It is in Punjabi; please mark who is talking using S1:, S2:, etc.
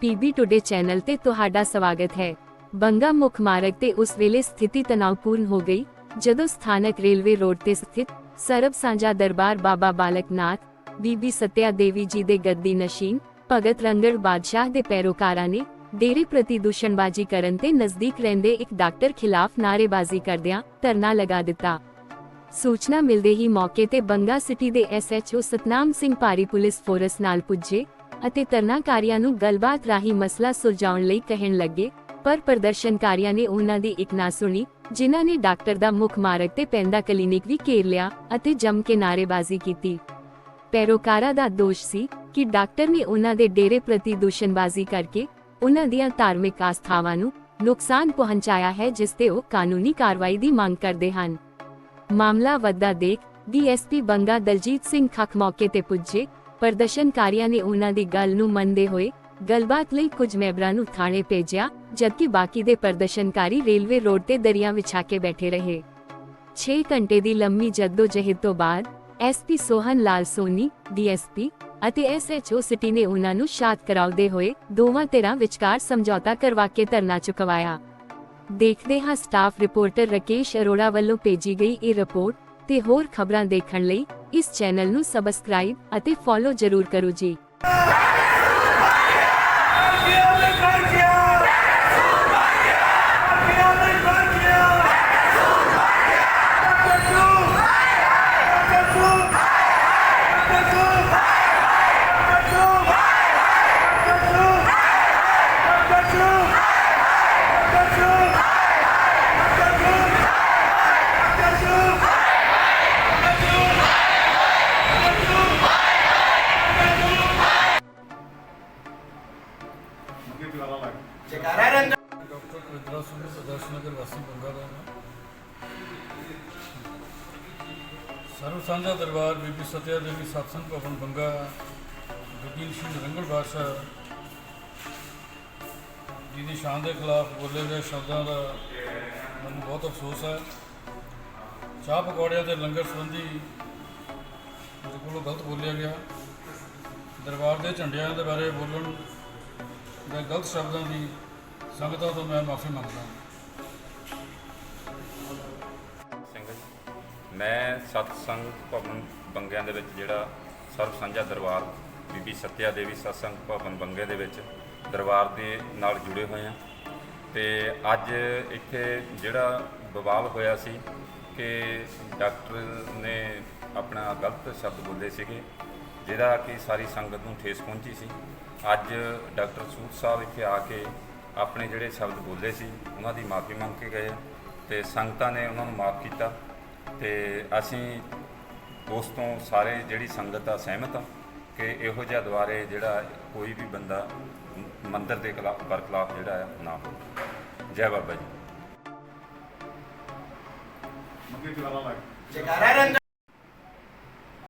S1: ਪੀਬੀ ਟੁਡੇ ਚੈਨਲ ਤੇ ਤੁਹਾਡਾ ਸਵਾਗਤ ਹੈ। ਬੰਗਾ ਮੁੱਖ ਮਾਰਗ ਤੇ ਉਸ ਵੇਲੇ ਸਥਿਤੀ ਤਣਾਅਪੂਰਨ ਹੋ ਗਈ, ਜਦੋਂ ਸਥਾਨਕ ਰੇਲਵੇ ਰੋਡ ਤੇ ਸਥਿਤ ਸਰਬ ਸਾਂਝਾ ਦਰਬਾਰ ਬਾਬਾ ਬਾਲਕਨਾਥ, ਬੀਬੀ ਸਤਿਆ ਦੇਵੀ ਜੀ ਦੇ ਗੱਦੀ ਨਸ਼ੀਨ, ਭਗਤ ਰੰਗੜ ਬਾਦਸ਼ਾਹ ਦੇ ਪੈਰੋਕਾਰਾਂ ਨੇ ਡੇਰੇ ਪ੍ਰਤੀ ਦੂਸ਼ਣਬਾਜ਼ੀ ਕਰਨ ਤੇ ਨਜ਼ਦੀਕ ਰਹਿੰਦੇ ਇੱਕ ਡਾਕਟਰ ਖਿਲਾਫ ਨਾਅਰੇਬਾਜ਼ੀ ਕਰਦਿਆਂ ਧਰਨਾ ਲਗਾ ਦਿੱਤਾ। ਸੂਚਨਾ ਮਿਲਦੇ ਹੀ ਮੌਕੇ ਤੇ ਬੰਗਾ ਸਿਟੀ ਦੇ ਐਸਐਚਓ ਸਤਨਾਮ ਸਿੰਘ ਭਾਰੀ ਪੁਲਿਸ ਫੋਰਸ ਨਾਲ ਪੁੱਜੇ ਅਤੇ ਧਰਨਾਕਾਰੀਆਂ ਨੂੰ ਗੱਲਬਾਤ ਰਾਹੀਂ ਮਸਲਾ ਸੁਲਝਾਉਣ ਲਈ ਕਹਿਣ ਲੱਗੇ, ਪਰ ਪ੍ਰਦਰਸ਼ਨਕਾਰੀਆਂ ਨੇ ਉਹਨਾਂ ਦੀ ਇੱਕ ਨਾ ਸੁਣੀ, ਜਿਨ੍ਹਾਂ ਨੇ ਡਾਕਟਰ ਦਾ ਮੁੱਖ ਮਾਰਗ ਤੇ ਪੈਂਦਾ ਕਲੀਨਿਕ ਵੀ ਘੇਰ ਲਿਆ ਅਤੇ ਜੰਮ ਕੇ ਨਾਅਰੇਬਾਜ਼ੀ ਕੀਤੀ। ਪੈਰੋਕਾਰਾਂ ਦਾ ਦੋਸ਼ ਸੀ ਕਿ ਡਾਕਟਰ ਨੇ ਉਹਨਾਂ ਦੇ ਡੇਰੇ ਪ੍ਰਤੀ ਦੂਸ਼ਣਬਾਜ਼ੀ ਕਰਕੇ ਉਹਨਾਂ ਦੀਆਂ ਧਾਰਮਿਕ ਆਸਥਾਵਾਂ ਨੂੰ ਨੁਕਸਾਨ ਪਹੁੰਚਾਇਆ ਹੈ, ਜਿਸ ਤੇ ਉਹ ਕਾਨੂੰਨੀ ਕਾਰਵਾਈ ਦੀ ਮੰਗ ਕਰਦੇ ਹਨ। ਮਾਮਲਾ ਵੱਧਦਾ ਦੇਖ ਡੀਐਸਪੀ ਬੰਗਾ ਦਲਜੀਤ ਸਿੰਘ ਖੱਖ ਮੌਕੇ ਤੇ ਪੁੱਜੇ ਪ੍ਰਦਰਸ਼ਨਕਾਰੀਆਂ ਨੇ ਉਹਨਾਂ ਦੀ ਗੱਲ ਨੂੰ ਮੰਨਦੇ ਹੋਏ ਗੱਲਬਾਤ ਲਈ ਕੁਝ ਮੈਂਬਰਾਂ ਨੂੰ ਥਾਣੇ ਭੇਜਿਆ, ਜਦਕਿ ਬਾਕੀ ਦੇ ਪ੍ਰਦਰਸ਼ਨਕਾਰੀ ਰੇਲਵੇ ਰੋਡ ਤੇ ਦਰਿਆ ਵਿਛਾ ਕੇ ਬੈਠੇ ਰਹੇ। 6 ਘੰਟੇ ਦੀ ਲੰਮੀ ਜਹਿਦ ਤੋਂ ਬਾਅਦ ਐਸਪੀ ਸੋਹਨ ਲਾਲ ਸੋਨੀ ਡੀਐਸਪੀ ਅਤੇ ਐਸਐਚਓ ਸਿਟੀ ਨੇ ਉਹਨਾਂ ਨੂੰ ਸ਼ਾਂਤ ਕਰਾਉਂਦੇ ਹੋਏ ਦੋਵਾਂ ਧਿਰਾਂ ਵਿਚਕਾਰ ਸਮਝੌਤਾ ਕਰਵਾ ਕੇ ਧਰਨਾ ਚੁਕਵਾਇਆ। ਦੇਖਦੇ ਹਾਂ ਸਟਾਫ ਰਿਪੋਰਟਰ ਰਕੇਸ਼ ਅਰੋੜਾ ਵੱਲੋਂ ਭੇਜੀ ਗਈ ਇਹ ਰਿਪੋਰਟ ਤੇ ਹੋਰ ਖਬਰਾਂ ਦੇਖਣ ਲਈ ਇਸ ਚੈਨਲ ਨੂੰ ਸਬਸਕ੍ਰਾਈਬ ਅਤੇ ਫੋਲੋ ਜ਼ਰੂਰ ਕਰੋ ਜੀ।
S2: ਜਕਾਰਾ ਰੰਗ
S3: ਡਾਕਟਰ ਕਵਿੰਦਰਾ ਸਿੰਘ ਪ੍ਰਦਰਸ਼ਨ ਨਗਰ ਵਾਸੀ ਬੰਗਾ ਦਾ ਮੈਂ ਸਰਵ ਸਾਂਝਾ ਦਰਬਾਰ ਬੀਬੀ ਸਤਿਆ ਦੇਵੀ ਸਤਸੰਗ ਭਵਨ ਬੰਗਾ ਵਕੀਲ ਸਿੰਘ ਰੰਗਲ ਬਾਦਸ਼ਾਹ ਜੀ ਦੀ ਸ਼ਾਨ ਦੇ ਖਿਲਾਫ ਬੋਲੇ ਗਏ ਸ਼ਬਦਾਂ ਦਾ ਮੈਨੂੰ ਬਹੁਤ ਅਫਸੋਸ ਹੈ। ਚਾਹ ਪਕੌੜਿਆਂ ਦੇ ਲੰਗਰ ਸੰਬੰਧੀ ਮੇਰੇ ਕੋਲੋਂ ਗਲਤ ਬੋਲਿਆ ਗਿਆ। ਦਰਬਾਰ ਦੇ ਝੰਡਿਆਂ ਦੇ ਬਾਰੇ ਬੋਲਣ ਮੈਂ ਗਲਤ ਸ਼ਬਦਾਂ ਦੀ ਸੰਗਤਾਂ ਤੋਂ ਮੈਂ ਮਾਫੀ ਮੰਗਦਾ ਹਾਂ।
S4: ਸਿੰਘ ਜੀ, ਮੈਂ ਸਤਸੰਗ ਭਵਨ ਬੰਗਿਆਂ ਦੇ ਵਿੱਚ ਜਿਹੜਾ ਸਰਬ ਸਾਂਝਾ ਦਰਬਾਰ ਬੀਬੀ ਸਤਿਆ ਦੇਵੀ ਸਤਸੰਗ ਭਵਨ ਬੰਗੇ ਦੇ ਵਿੱਚ ਦਰਬਾਰ ਦੇ ਨਾਲ ਜੁੜੇ ਹੋਏ ਹਾਂ ਤੇ ਅੱਜ ਇੱਥੇ ਜਿਹੜਾ ਬਵਾਲ ਹੋਇਆ ਸੀ ਕਿ ਡਾਕਟਰ ਨੇ ਆਪਣਾ ਗਲਤ ਸ਼ਬਦ ਬੋਲੇ ਸੀਗੇ ਜਿਹਦਾ ਕਿ ਸਾਰੀ ਸੰਗਤ ਨੂੰ ਠੇਸ ਪਹੁੰਚੀ ਸੀ। ਅੱਜ ਡਾਕਟਰ ਸੂਦ ਸਾਹਿਬ ਇੱਥੇ ਆ ਕੇ ਆਪਣੇ ਜਿਹੜੇ ਸ਼ਬਦ ਬੋਲੇ ਸੀ ਉਹਨਾਂ ਦੀ ਮਾਫੀ ਮੰਗ ਕੇ ਗਏ ਤੇ ਸੰਗਤਾਂ ਨੇ ਉਹਨਾਂ ਨੂੰ ਮਾਫ ਕੀਤਾ ਤੇ ਅਸੀਂ ਉਸ ਤੋਂ ਸਾਰੇ ਜਿਹੜੀ ਸੰਗਤ ਆ ਸਹਿਮਤ ਆ ਕਿ ਇਹੋ ਜਿਹਾ ਦੁਆਰੇ ਜਿਹੜਾ ਕੋਈ ਵੀ ਬੰਦਾ ਮੰਦਿਰ ਦੇ ਖਿਲਾਫ ਬਰਖਲਾਫ ਜਿਹੜਾ ਹੈ ਨਾ ਹੋ ਜੈ ਬਾਬਾ ਜੀ।
S2: ਜਕਾਰਾ ਰੰਗ